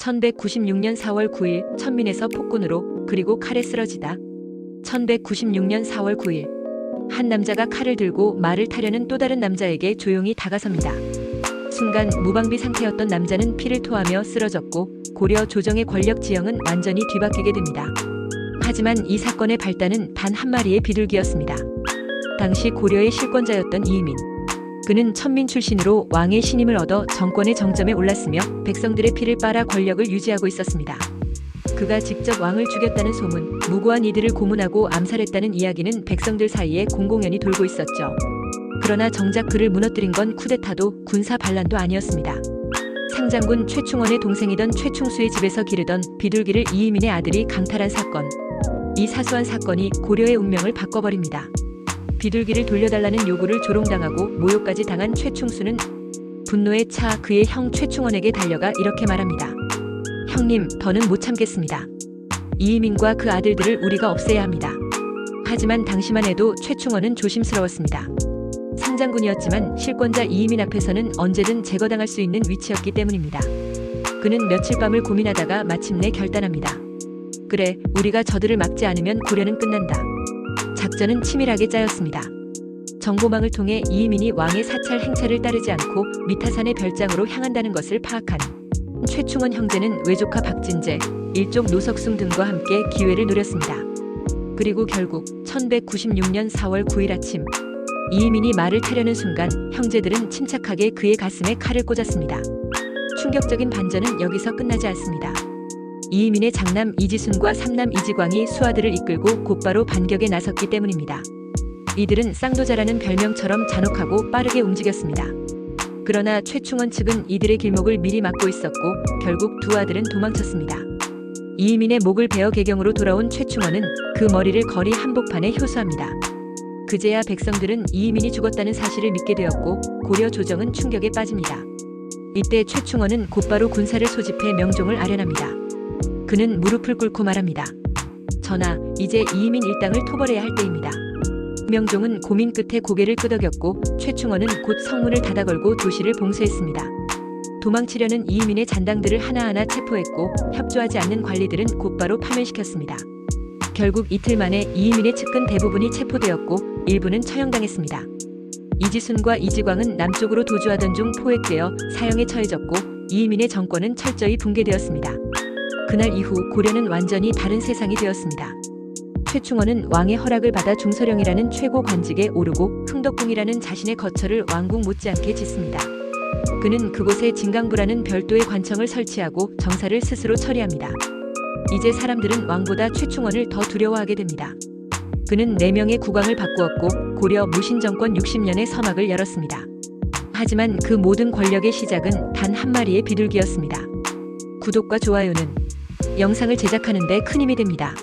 1196년 4월 9일 천민에서 폭군으로 그리고 칼에 쓰러지다. 1196년 4월 9일 한 남자가 칼을 들고 말을 타려는 또 다른 남자에게 조용히 다가섭니다. 순간 무방비 상태였던 남자는 피를 토하며 쓰러졌고 고려 조정의 권력 지형은 완전히 뒤바뀌게 됩니다. 하지만 이 사건의 발단은 단 한 마리의 비둘기였습니다. 당시 고려의 실권자였던 이민. 그는 천민 출신으로 왕의 신임을 얻어 정권의 정점에 올랐으며 백성들의 피를 빨아 권력을 유지하고 있었습니다. 그가 직접 왕을 죽였다는 소문, 무고한 이들을 고문하고 암살했다는 이야기는 백성들 사이에 공공연히 돌고 있었죠. 그러나 정작 그를 무너뜨린 건 쿠데타도 군사 반란도 아니었습니다. 상장군 최충원의 동생이던 최충수의 집에서 기르던 비둘기를 이이민의 아들이 강탈한 사건. 이 사소한 사건이 고려의 운명을 바꿔버립니다. 비둘기를 돌려달라는 요구를 조롱당하고 모욕까지 당한 최충수는 분노에 차 그의 형 최충원에게 달려가 이렇게 말합니다. 형님, 더는 못 참겠습니다. 이이민과 그 아들들을 우리가 없애야 합니다. 하지만 당시만 해도 최충원은 조심스러웠습니다. 상장군이었지만 실권자 이이민 앞에서는 언제든 제거당할 수 있는 위치였기 때문입니다. 그는 며칠 밤을 고민하다가 마침내 결단합니다. 그래, 우리가 저들을 막지 않으면 고려는 끝난다. 작전은 치밀하게 짜였습니다. 정보망을 통해 이이민이 왕의 사찰 행차를 따르지 않고 미타산의 별장으로 향한다는 것을 파악한 최충원 형제는 외조카 박진재, 일족 노석숭 등과 함께 기회를 노렸습니다. 그리고 결국 1196년 4월 9일 아침 이이민이 말을 타려는 순간 형제들은 침착하게 그의 가슴에 칼을 꽂았습니다. 충격적인 반전은 여기서 끝나지 않습니다. 이이민의 장남 이지순과 삼남 이지광이 수하들을 이끌고 곧바로 반격에 나섰기 때문입니다. 이들은 쌍도자라는 별명처럼 잔혹하고 빠르게 움직였습니다. 그러나 최충원 측은 이들의 길목을 미리 막고 있었고 결국 두 아들은 도망쳤습니다. 이이민의 목을 베어 개경으로 돌아온 최충원은 그 머리를 거리 한복판에 효수합니다. 그제야 백성들은 이이민이 죽었다는 사실을 믿게 되었고 고려 조정은 충격에 빠집니다. 이때 최충원은 곧바로 군사를 소집해 명종을 아련합니다. 그는 무릎을 꿇고 말합니다. 전하, 이제 이이민 일당을 토벌해야 할 때입니다. 명종은 고민 끝에 고개를 끄덕였고 최충원은 곧 성문을 닫아 걸고 도시를 봉쇄했습니다. 도망치려는 이이민의 잔당들을 하나하나 체포했고 협조하지 않는 관리들은 곧바로 파면시켰습니다. 결국 이틀 만에 이이민의 측근 대부분이 체포되었고 일부는 처형당했습니다. 이지순과 이지광은 남쪽으로 도주하던 중 포획되어 사형에 처해졌고 이이민의 정권은 철저히 붕괴되었습니다. 그날 이후 고려는 완전히 다른 세상이 되었습니다. 최충원은 왕의 허락을 받아 중서령이라는 최고 관직에 오르고 흥덕궁이라는 자신의 거처를 왕궁 못지않게 짓습니다. 그는 그곳에 진강부라는 별도의 관청을 설치하고 정사를 스스로 처리합니다. 이제 사람들은 왕보다 최충원을 더 두려워하게 됩니다. 그는 4명의 국왕을 바꾸었고 고려 무신정권 60년의 서막을 열었습니다. 하지만 그 모든 권력의 시작은 단 한 마리의 비둘기였습니다. 구독과 좋아요는 영상을 제작하는 데 큰 힘이 됩니다.